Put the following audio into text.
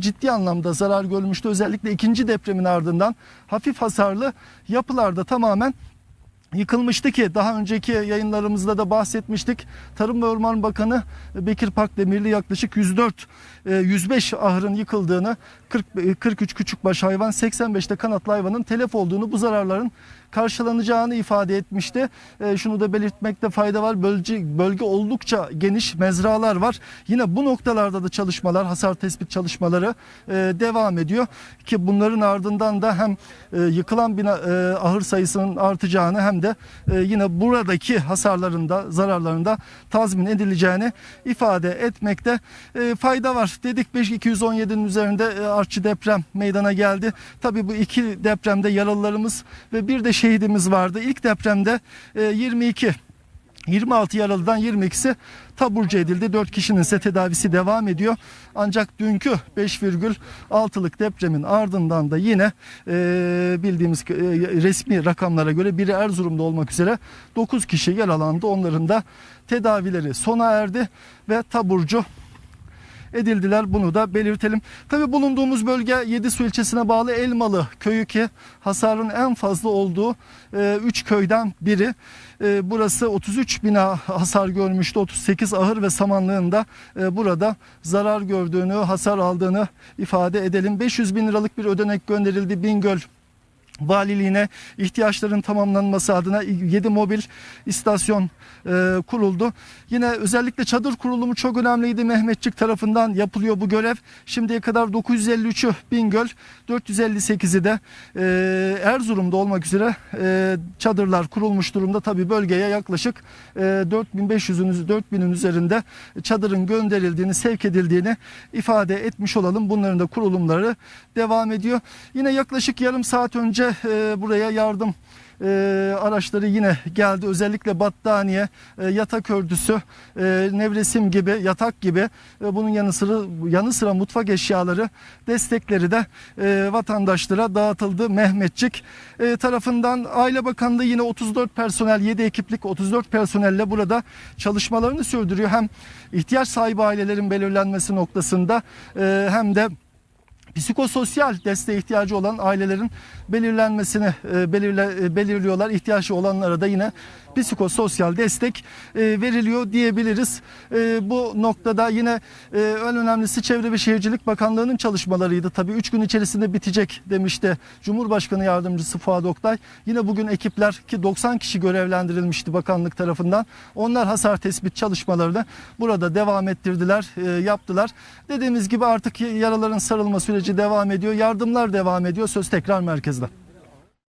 ciddi anlamda zarar görmüştü. Özellikle ikinci depremin ardından hafif hasarlı yapılarda tamamen yıkılmıştı ki daha önceki yayınlarımızda da bahsetmiştik. Tarım ve Orman Bakanı Bekir Pakdemirli yaklaşık 104 e, 105 ahırın yıkıldığını, 40 e, 43 küçükbaş hayvan, 85'te kanatlı hayvanın telef olduğunu, bu zararların karşılanacağını ifade etmişti. E, Şunu da belirtmekte fayda var. Bölge, bölge oldukça geniş mezralar var. Yine bu noktalarda da çalışmalar, hasar tespit çalışmaları e, devam ediyor ki bunların ardından da hem e, yıkılan bina, e, ahır sayısının artacağını hem de e, yine buradaki hasarlarında, zararlarında tazmin edileceğini ifade etmekte e, fayda var. Dedik 5217'nin üzerinde e, artçı deprem meydana geldi. Tabii bu iki depremde yaralılarımız ve bir de şehidimiz vardı. İlk depremde e, 22 26 yaralıdan 22'si taburcu edildi. 4 kişinin ise tedavisi devam ediyor. Ancak dünkü 5,6'lık depremin ardından da yine e, bildiğimiz e, resmi rakamlara göre biri Erzurum'da olmak üzere 9 kişi yaralandı. Onların da tedavileri sona erdi ve taburcu edildiler. Bunu da belirtelim. Tabi bulunduğumuz bölge Yedisu ilçesine bağlı Elmalı köyü ki hasarın en fazla olduğu 3 köyden biri. E, burası 33 bina hasar görmüştü. 38 ahır ve samanlığında e, burada zarar gördüğünü, hasar aldığını ifade edelim. 500 bin liralık bir ödenek gönderildi Bingöl valiliğine ihtiyaçların tamamlanması adına 7 mobil istasyon e, kuruldu. Yine özellikle çadır kurulumu çok önemliydi. Mehmetçik tarafından yapılıyor bu görev. Şimdiye kadar 953'ü Bingöl, 458'i de e, Erzurum'da olmak üzere e, çadırlar kurulmuş durumda. Tabi bölgeye yaklaşık e, 4500'ün 4000'in üzerinde çadırın gönderildiğini, sevk edildiğini ifade etmiş olalım. Bunların da kurulumları devam ediyor. Yine yaklaşık yarım saat önce e, buraya yardım e, araçları yine geldi. Özellikle battaniye, e, yatak örtüsü, e, nevresim gibi, yatak gibi e, bunun yanı sıra yanı sıra mutfak eşyaları destekleri de e, vatandaşlara dağıtıldı. Mehmetçik e, tarafından Aile Bakanlığı yine 34 personel, 7 ekiplik 34 personelle burada çalışmalarını sürdürüyor. Hem ihtiyaç sahibi ailelerin belirlenmesi noktasında e, hem de psikososyal desteğe ihtiyacı olan ailelerin belirlenmesini e, belirle, e, belirliyorlar. İhtiyacı olanlara da yine psikososyal destek e, veriliyor diyebiliriz. Bu noktada yine en önemlisi Çevre ve Şehircilik Bakanlığı'nın çalışmalarıydı. Tabii 3 gün içerisinde bitecek demişti Cumhurbaşkanı Yardımcısı Fuat Oktay. Yine bugün ekipler ki 90 kişi görevlendirilmişti bakanlık tarafından. Onlar hasar tespit çalışmalarını burada devam ettirdiler, yaptılar. Dediğimiz gibi artık yaraların sarılma süreci devam ediyor. Yardımlar devam ediyor. Söz tekrar merkezde.